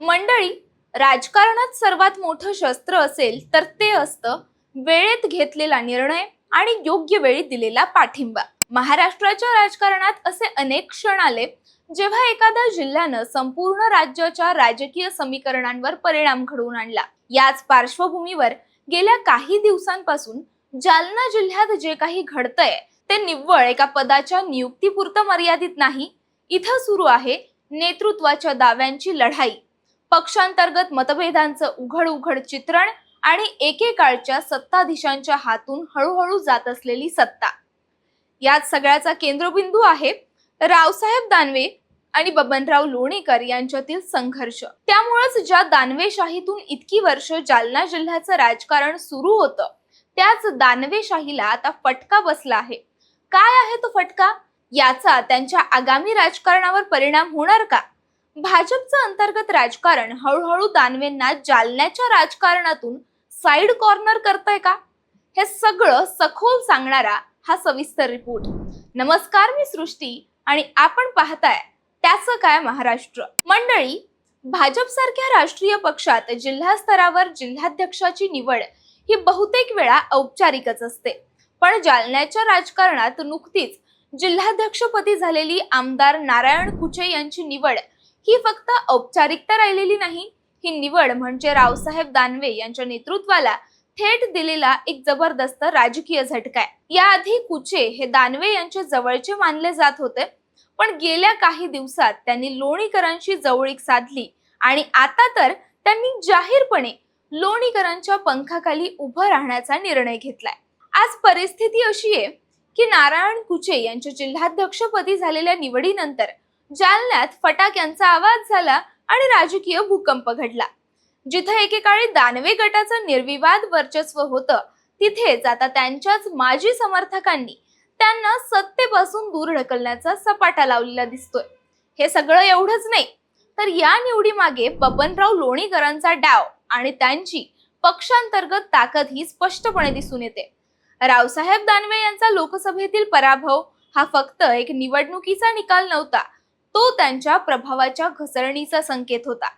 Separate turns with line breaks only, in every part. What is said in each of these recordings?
मंडळी राजकारणात सर्वात मोठं शस्त्र असेल तर ते असतं वेळेत घेतलेला निर्णय आणि योग्य वेळी दिलेला पाठिंबा. महाराष्ट्राच्या राजकारणात असे अनेक क्षण आले जेव्हा एखाद्या जिल्ह्यानं संपूर्ण राज्याच्या राजकीय समीकरणांवर परिणाम घडवून आणला. याच पार्श्वभूमीवर गेल्या काही दिवसांपासून जालना जिल्ह्यात जे काही घडतंय ते निव्वळ एका पदाच्या नियुक्तीपुरतं मर्यादित नाही. इथं सुरू आहे नेतृत्वाच्या दाव्यांची लढाई. पक्षांतर्गत मतभेदांचं उघड उघड चित्रण आणि एकेकाळच्या सत्ताधीशांच्या हातून हळूहळू जात असलेली सत्ता. यात सगळ्याचा केंद्रबिंदू आहे रावसाहेब दानवे आणि बबनराव लोणीकर यांच्यातील संघर्ष. त्यामुळेच ज्या दानवेशाहीतून इतकी वर्ष जालना जिल्ह्याचं राजकारण सुरू होतं त्याच दानवेशाहीला आता फटका बसला आहे. काय आहे तो फटका? याचा त्यांच्या आगामी राजकारणावर परिणाम होणार का? भाजपचं अंतर्गत राजकारण हळूहळू दानवेंना जालन्याच्या राजकारणातून साईड कॉर्नर करतंय का? हे सगळं सखोल सांगणारा हा सविस्तर रिपोर्ट नमस्कार मी सृष्टी आणि आपण पाहताय त्याचं काय महाराष्ट्र. मंडळी भाजपसारख्या राष्ट्रीय पक्षात जिल्हा स्तरावर जिल्हाध्यक्षाची निवड ही बहुतेक वेळा औपचारिकच असते. पण जालन्याच्या राजकारणात नुकतीच जिल्हाध्यक्षपदी झालेली आमदार नारायण कुचे यांची निवड ही फक्त औपचारिकता राहिलेली नाही ही निवड म्हणजे रावसाहेब दानवे यांच्या नेतृत्वाला थेट दिलेला एक जबरदस्त राजकीय झटका आहे. याआधी कुचे हे दानवे यांचे जवळचे मानले जात होते पण गेल्या काही दिवसात त्यांनी लोणीकरांशी जवळीक साधली आणि आता तर त्यांनी जाहीरपणे लोणीकरांच्या पंखाखाली उभं राहण्याचा निर्णय घेतलाय. आज परिस्थिती अशी आहे की नारायण कुचे यांच्या जिल्हाध्यक्षपदी झालेल्या निवडीनंतर जालन्यात फटाक्यांचा आवाज झाला आणि राजकीय भूकंप घडला. जिथे एकेकाळी दानवे गटाचं निर्विवाद वर्चस्व होतं तिथेच आता त्यांच्याच माजी समर्थकांनी त्यांना सत्तेपासून दूर ढकलण्याचा सपाटा लावलेला दिसतोय. हे सगळं एवढंच नाही तर या निवडीमागे बबनराव लोणीकरांचा डाव आणि त्यांची पक्षांतर्गत ताकद ही स्पष्टपणे दिसून येते. रावसाहेब दानवे यांचा लोकसभेतील पराभव हा फक्त एक निवडणुकीचा निकाल नव्हता तो त्यांच्या प्रभावाच्या घसरणीचा संकेत होता.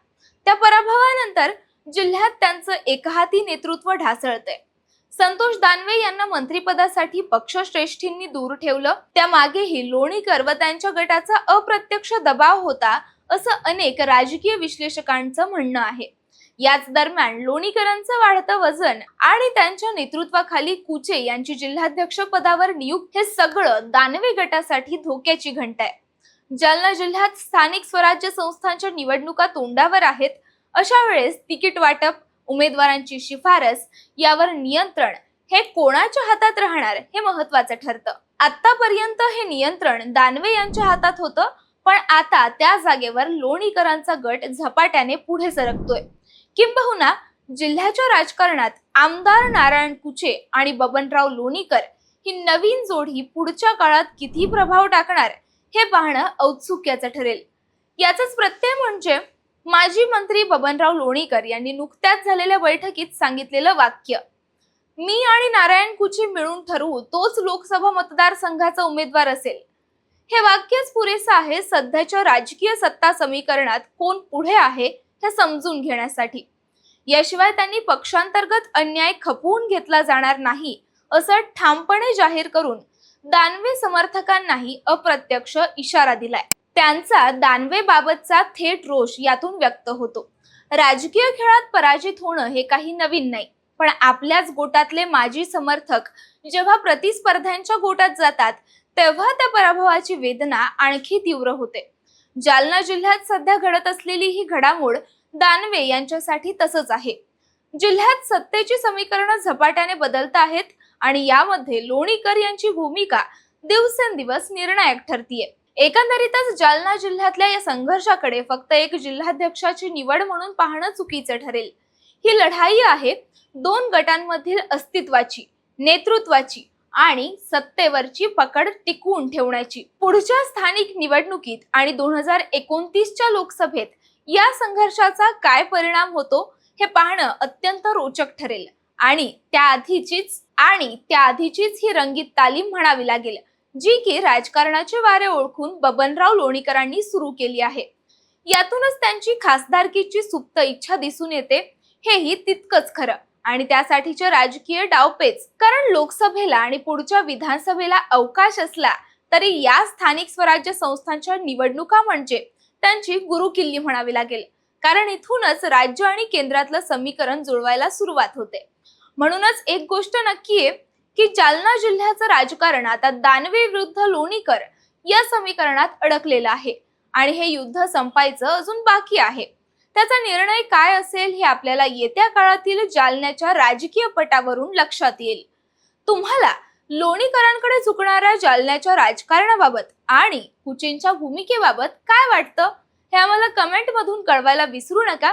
त्या पराभवानंतर जिल्ह्यात त्यांचं एकहाती नेतृत्व ढासळतंय. संतोष दानवे यांना मंत्रिपदासाठी पक्षश्रेष्ठींनी दूर ठेवलं. त्यामागेही लोणीकर व त्यांच्या गटाचा अप्रत्यक्ष दबाव होता असं अनेक राजकीय विश्लेषकांचं म्हणणं आहे. याच दरम्यान लोणीकरांचं वाढतं वजन आणि त्यांच्या नेतृत्वाखाली कुचे यांची जिल्हाध्यक्ष पदावर नियुक्त हे सगळं दानवे गटासाठी धोक्याची घंटा आहे जालना जिल्ह्यात स्थानिक स्वराज्य संस्थांच्या निवडणुका तोंडावर आहेत. अशा वेळेस तिकीट वाटप उमेदवारांची शिफारस यावर नियंत्रण हे कोणाच्या हातात राहणार हे महत्वाचं ठरतं. आतापर्यंत हे नियंत्रण दानवे यांच्या हातात होतं पण आता त्या जागेवर लोणीकरांचा गट झपाट्याने पुढे सरकतोय. किंबहुना जिल्ह्याच्या राजकारणात आमदार नारायण कुचे आणि बबनराव लोणीकर ही नवीन जोडी पुढच्या काळात किती प्रभाव टाकणार हे पाहणं औत्सुक्याचं ठरेल. याचाच प्रत्यय म्हणजे माजी मंत्री बबनराव लोणीकर यांनी नुकत्याच झालेल्या बैठकीत सांगितलेलं वाक्य मी आणि नारायण कुची मिळून ठरवू तोच लोकसभा मतदारसंघाचा उमेदवार असेल. हे वाक्यच पुरेसं आहे सध्याच्या राजकीय सत्ता समीकरणात कोण पुढे आहे हे समजून घेण्यासाठी. याशिवाय त्यांनी पक्षांतर्गत अन्याय खपवून घेतला जाणार नाही असं ठामपणे जाहीर करून दानवे समर्थकांनाही अप्रत्यक्ष इशारा दिलाय. त्यांचा दानवे बाबतचा थेट रोष यातून व्यक्त होतो. राजकीय खेळात पराजित होणं हे काही नवीन नाही पण आपल्याच गोटातले माजी समर्थक जेव्हा प्रतिस्पर्ध्यांच्या गोटात जातात तेव्हा त्या पराभवाची वेदना आणखी तीव्र होते. जालना जिल्ह्यात सध्या घडत असलेली ही घडामोड दानवे यांच्यासाठी तसंच आहे. जिल्ह्यात सत्तेची समीकरणं झपाट्याने बदलत आहेत आणि यामध्ये लोणीकर यांची भूमिका दिवसेंदिवस निर्णायक ठरतीये. एकंदरीतच जालना जिल्ह्यातल्या या संघर्षाकडे फक्त एक जिल्हाध्यक्षाची निवड म्हणून पाहणं चुकीचं ठरेल. ही लढाई आहे दोन गटांमधील अस्तित्वाची नेतृत्वाची आणि सत्तेवरची पकड टिकवून ठेवण्याची. पुढच्या स्थानिक निवडणुकीत आणि दोन हजार एकोणतीसच्या लोकसभेत या संघर्षाचा काय परिणाम होतो हे पाहणं अत्यंत रोचक ठरेल. आणि त्याआधीचीच आणि त्याआधीचीच ही रंगीत तालीम म्हणावी लागेल जी की राजकारणाचे वारे ओळखून बबनराव लोणीकरांनी सुरू केली आहे. यातूनच त्यांची खासदारकीची सुप्त इच्छा दिसून येते हेही तितकंच खरं. आणि त्यासाठीचे राजकीय डावपेच कारण लोकसभेला आणि पुढच्या विधानसभेला अवकाश असला तरी या स्थानिक स्वराज्य संस्थांच्या निवडणुका म्हणजे त्यांची गुरुकिल्ली म्हणावी लागेल. कारण इथूनच राज्य आणि केंद्रातलं समीकरण जुळवायला सुरुवात होते. म्हणूनच एक गोष्ट नक्की आहे की जालना जिल्ह्याचं राजकारण आता दानवे विरुद्ध लोणीकर या समीकरणात अडकलेलं आहे. आणि हे युद्ध संपायचं अजून बाकी आहे. त्याचा निर्णय काय असेल हे आपल्याला येत्या काळातील जालन्याच्या राजकीय पटावरून लक्षात येईल. तुम्हाला लोणीकरांकडे झुकणाऱ्या जालन्याच्या राजकारणाबाबत आणि हुचेंच्या भूमिकेबाबत काय वाटतं? हे आम्हाला कमेंटमधून कळवायला विसरू नका.